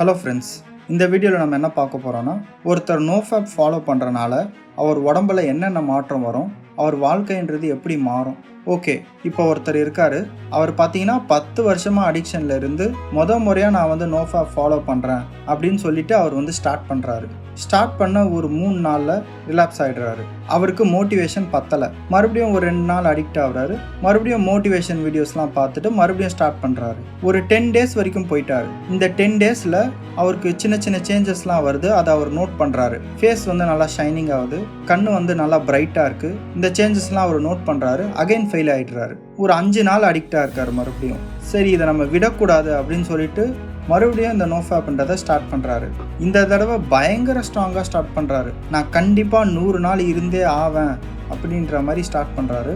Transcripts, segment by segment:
Hello friends இந்த வீடியோவில் நம்ம என்ன பார்க்க போகிறோன்னா ஒருத்தர் நோஃபேப் ஃபாலோ பண்ணுறனால அவர் உடம்புல என்னென்ன மாற்றம் வரும் அவர் வாழ்க்கைன்றது எப்படி மாறும் ஓகே இப்போ ஒருத்தர் இருக்காரு. அவர் பார்த்தீங்கன்னா பத்து வருஷமாக அடிக்ஷனில் இருந்து முத முறையாக நான் வந்து நோஃபா ஃபாலோ பண்ணுறேன் அப்படின்னு சொல்லிட்டு அவர் வந்து ஸ்டார்ட் பண்ணுறாரு ஸ்டார்ட் பண்ண ஒரு மூணு நாளில் ரிலாக்ஸ் ஆகிடுறாரு அவருக்கு மோட்டிவேஷன் பத்தலை. மறுபடியும் ஒரு ரெண்டு நாள் அடிக்ட் ஆகுறாரு. மறுபடியும் மோட்டிவேஷன் வீடியோஸ்லாம் பார்த்துட்டு மறுபடியும் ஸ்டார்ட் பண்ணுறாரு ஒரு டென் டேஸ் வரைக்கும் போயிட்டாரு. இந்த டென் டேஸில் அவருக்கு சின்ன சின்ன சேஞ்சஸ்லாம் வருது. அதை அவர் நோட் பண்ணுறாரு ஃபேஸ் வந்து நல்லா ஷைனிங் ஆகுது. கண் வந்து நல்லா பிரைட்டாக இருக்குது இந்த சேஞ்சஸ்லாம் அவர் நோட் பண்ணுறாரு அகைன் ஃபெயில் ஆகிடுறாரு ஒரு அஞ்சு நாள் அடிக்டாக இருக்கார் மறுபடியும். சரி இதை நம்ம விடக்கூடாது அப்படின்னு சொல்லிட்டு மறுபடியும் இந்த நோஃபேப்ன்றதை ஸ்டார்ட் பண்ணுறாரு இந்த தடவை பயங்கர ஸ்ட்ராங்காக ஸ்டார்ட் பண்ணுறாரு நான் கண்டிப்பாக நூறு நாள் இருந்தே ஆவேன் அப்படின்ற மாதிரி ஸ்டார்ட் பண்ணுறாரு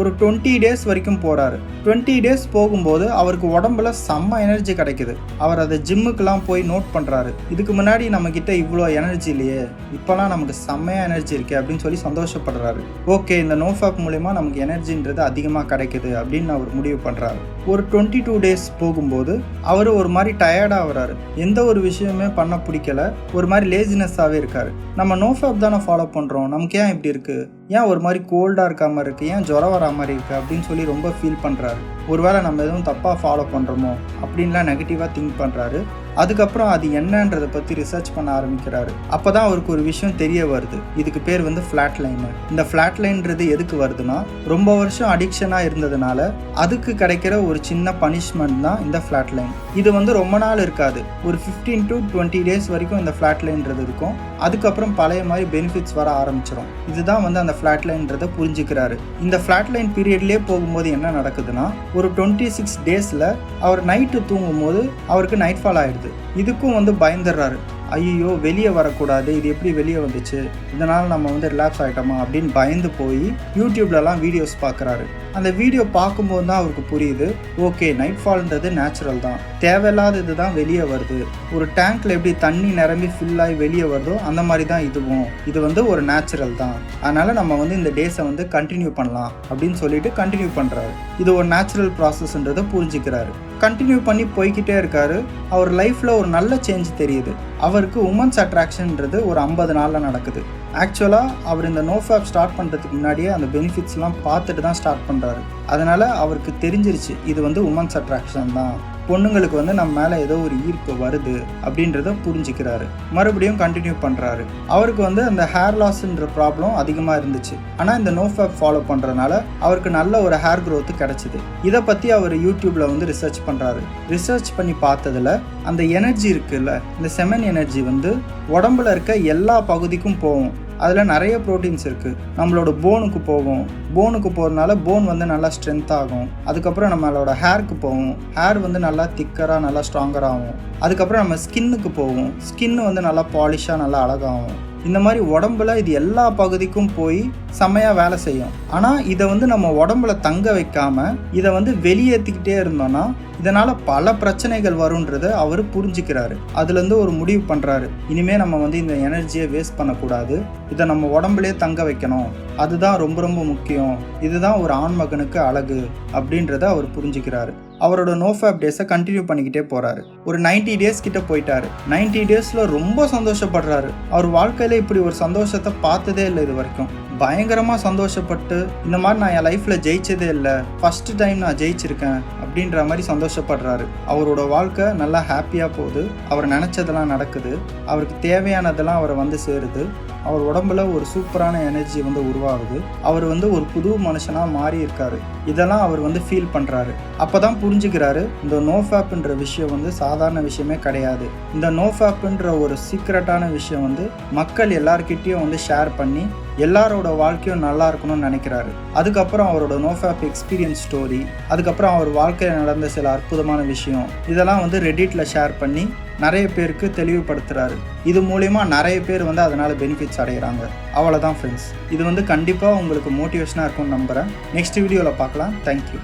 ஒரு டுவெண்ட்டி டேஸ் வரைக்கும் போகிறாரு டுவெண்ட்டி டேஸ் போகும்போது அவருக்கு உடம்புல செம்ம எனர்ஜி கிடைக்குது. அவர் அதை ஜிம்முக்கெலாம் போய் நோட் பண்ணுறாரு இதுக்கு முன்னாடி நம்மக்கிட்ட இவ்வளோ எனர்ஜி இல்லையே. இப்போலாம் நமக்கு செம்மையாக எனர்ஜி இருக்கே அப்படின்னு சொல்லி சந்தோஷப்படுறாரு. ஓகே இந்த நோஃபேப் மூலயமா நமக்கு எனர்ஜின்றது அதிகமாக கிடைக்குது அப்படின்னு அவர் முடிவு பண்ணுறாரு ஒரு டுவெண்ட்டி டூ டேஸ் போகும்போது அவர் ஒரு மாதிரி டயர்டாகிறாரு எந்த ஒரு விஷயமே பண்ண பிடிக்கல. ஒரு மாதிரி லேசினஸ்ஸாகவே இருக்காரு. நம்ம நோஃபேப் தானே ஃபாலோ பண்ணுறோம் நமக்கு ஏன் இப்படி இருக்குது ஏன் ஒரு மாதிரி கோல்டாக இருக்க மாதிரி இருக்குது ஏன் ஜுரம் வரா மாதிரி இருக்குது அப்படின்னு சொல்லி ரொம்ப ஃபீல் பண்ணுறாரு ஒருவேளை நம்ம எதுவும் தப்பாக ஃபாலோ பண்ணுறோமோ அப்படின்லாம் நெகட்டிவாக திங்க் பண்ணுறாரு அதுக்கப்புறம் அது என்னன்றதை பற்றி ரிசர்ச் பண்ண ஆரம்பிக்கிறாரு. அப்போ தான் அவருக்கு ஒரு விஷயம் தெரிய வருது. இதுக்கு பேர் வந்து ஃப்ளாட் லைனு இந்த ஃப்ளாட் லைன்றது எதுக்கு வருதுன்னா ரொம்ப வருஷம் அடிக்ஷனாக இருந்ததுனால அதுக்கு கிடைக்கிற ஒரு சின்ன பனிஷ்மெண்ட் தான் இந்த ஃப்ளாட் லைன் இது வந்து ரொம்ப நாள் இருக்காது. ஒரு ஃபிஃப்டீன் டு டுவெண்ட்டி டேஸ் வரைக்கும் இந்த ஃப்ளாட் லைன்றது இருக்கும். அதுக்கப்புறம் பழைய மாதிரி பெனிஃபிட்ஸ் வர ஆரம்பிச்சிடும் இதுதான் வந்து அந்த ஃப்ளாட் லைன்றதை புரிஞ்சுக்கிறாரு. இந்த ஃப்ளாட் லைன் பீரியட்லேயே போகும்போது என்ன நடக்குதுன்னா ஒரு டுவெண்ட்டி சிக்ஸ் டேஸில் அவர் நைட்டு தூங்கும் போது அவருக்கு நைட் ஃபால் இதுக்கும் வந்து பயந்துடுறாரு. ஐயோ வெளியே வரக்கூடாது இது எப்படி வெளியே வந்துச்சு? இதனால் நம்ம வந்து ரிலாக்ஸ் ஆகிட்டோமா அப்படின்னு பயந்து போய் யூடியூப்லலாம் வீடியோஸ் பார்க்குறாரு அந்த வீடியோ பார்க்கும்போது தான் அவருக்கு புரியுது ஓகே நைட் ஃபால்ன்றது நேச்சுரல் தான். தேவையில்லாத இது தான் வெளியே வருது. ஒரு டேங்க்கில் எப்படி தண்ணி நிரம்பி ஃபில் ஆகி வெளியே வருதோ அந்த மாதிரி தான் இதுவும். இது வந்து ஒரு நேச்சுரல் தான். அதனால் நம்ம வந்து இந்த டேஸை வந்து கண்டினியூ பண்ணலாம் அப்படின்னு சொல்லிட்டு கண்டினியூ பண்ணுறாரு இது ஒரு நேச்சுரல் ப்ராசஸ்ன்றதை புரிஞ்சுக்கிறாரு. கண்டினியூ பண்ணி போய்கிட்டே இருக்காரு. அவர் லைஃப்பில் ஒரு நல்ல சேஞ்ச் தெரியுது. அவருக்கு உமன்ஸ் அட்ராக்ஷன்ன்றது ஒரு ஐம்பது நாளில் நடக்குது. ஆக்சுவலாக அவர் இந்த நோஃபேப் ஸ்டார்ட் பண்ணுறதுக்கு முன்னாடியே அந்த பெனிஃபிட்ஸ்லாம் பார்த்துட்டு தான் ஸ்டார்ட் பண்ணுறாரு அதனால் அவருக்கு தெரிஞ்சிருச்சு இது வந்து உமன்ஸ் அட்ராக்ஷன் தான். பொண்ணுங்களுக்கு வந்து நம்ம மேலே ஏதோ ஒரு ஈர்ப்பு வருது அப்படின்றத புரிஞ்சுக்கிறாரு. மறுபடியும் கண்டினியூ பண்ணுறாரு அவருக்கு வந்து அந்த ஹேர் லாஸ்ன்ற ப்ராப்ளம் அதிகமாக இருந்துச்சு. ஆனால் இந்த நோ ஃபேப் ஃபாலோ பண்ணுறதுனால அவருக்கு நல்ல ஒரு ஹேர் க்ரோத்து கிடச்சிது. இதை பற்றி அவர் யூடியூப்பில் வந்து ரிசர்ச் பண்ணுறாரு ரிசர்ச் பண்ணி பார்த்ததுல அந்த எனர்ஜி இருக்குல்ல இந்த செமன் எனர்ஜி வந்து உடம்புல இருக்க எல்லா பகுதிக்கும் போகும். அதில் நிறைய ப்ரோட்டீன்ஸ் இருக்குது நம்மளோட போனுக்கு போகும். போனுக்கு போகிறதுனால போன் வந்து நல்லா ஸ்ட்ரென்த் ஆகும். அதுக்கப்புறம் நம்மளோட ஹேருக்கு போகும். ஹேர் வந்து நல்லா திக்கராக நல்லா ஸ்ட்ராங்கராக ஆகும். அதுக்கப்புறம் நம்ம ஸ்கின்னுக்கு போகும். ஸ்கின் வந்து நல்லா பாலிஷாக நல்லா அழகாகும். இந்த மாதிரி உடம்புல இது எல்லா பகுதிக்கும் போய் செம்மையாக வேலை செய்யும். ஆனால் இதை வந்து நம்ம உடம்புல தங்க வைக்காமல் இதை வந்து வெளியேற்றிக்கிட்டே இருந்தோம்னா இதனால் பல பிரச்சனைகள் வரும்ன்றதை அவர் புரிஞ்சுக்கிறாரு. அதுலேருந்து ஒரு முடிவு பண்ணுறாரு இனிமேல் நம்ம வந்து இந்த எனர்ஜியை வேஸ்ட் பண்ணக்கூடாது. இதை நம்ம உடம்புலேயே தங்க வைக்கணும். அதுதான் ரொம்ப ரொம்ப முக்கியம். இதுதான் ஒரு ஆண்மகனுக்கு அழகு அப்படின்றத அவர் புரிஞ்சுக்கிறாரு. அவரோட நோஃபேப் டேஸை கண்டினியூ பண்ணிக்கிட்டே போகிறாரு ஒரு 90 டேஸ் கிட்ட போயிட்டாரு. 90 டேஸில் ரொம்ப சந்தோஷப்படுறாரு. அவர் வாழ்க்கையில் இப்படி ஒரு சந்தோஷத்தை பார்த்ததே இல்லை இது வரைக்கும். பயங்கரமாக சந்தோஷப்பட்டு இந்த மாதிரி நான் என் லைஃப்பில் ஜெயிச்சதே இல்லை ஃபஸ்ட்டு டைம் நான் ஜெயிச்சிருக்கேன் அப்படின்ற மாதிரி சந்தோஷப்படுறாரு. அவரோட வாழ்க்கை நல்லா ஹாப்பியாக போகுது. அவர் நினச்சதெல்லாம் நடக்குது. அவருக்கு தேவையானதெல்லாம் அவரை வந்து சேருது. அவர் உடம்புல ஒரு சூப்பரான எனர்ஜி வந்து உருவாகுது. அவர் வந்து ஒரு புது மனுஷனாக மாறி இருக்காரு இதெல்லாம் அவர் வந்து ஃபீல் பண்ணுறாரு அப்போ தான் புரிஞ்சுக்கிறாரு இந்த நோஃபேப்புன்ற விஷயம் வந்து சாதாரண விஷயமே கிடையாது. இந்த நோஃபேப்புன்ற ஒரு சீக்ரெட்டான விஷயம் வந்து மக்கள் எல்லார்கிட்டேயும் வந்து ஷேர் பண்ணி எல்லாரோட வாழ்க்கையும் நல்லா இருக்கணும்னு நினைக்கிறாரு. அதுக்கப்புறம் அவரோட நோஃபேப் எக்ஸ்பீரியன்ஸ் ஸ்டோரி அதுக்கப்புறம் அவர் வாழ்க்கையில் நடந்த சில அற்புதமான விஷயம் இதெல்லாம் வந்து ரெடிட்டில் ஷேர் பண்ணி நிறைய பேருக்கு தெளிவுபடுத்துறாரு. இது மூலிமா நிறைய பேர் வந்து அதனால் பெனிஃபிட்ஸ் அடைகிறாங்க அவ்வளோதான் ஃப்ரெண்ட்ஸ் இது வந்து கண்டிப்பாக உங்களுக்கு மோட்டிவேஷனாக இருக்கும்னு நம்புகிறேன் நெக்ஸ்ட் வீடியோவில் பார்க்கலாம். தேங்க்யூ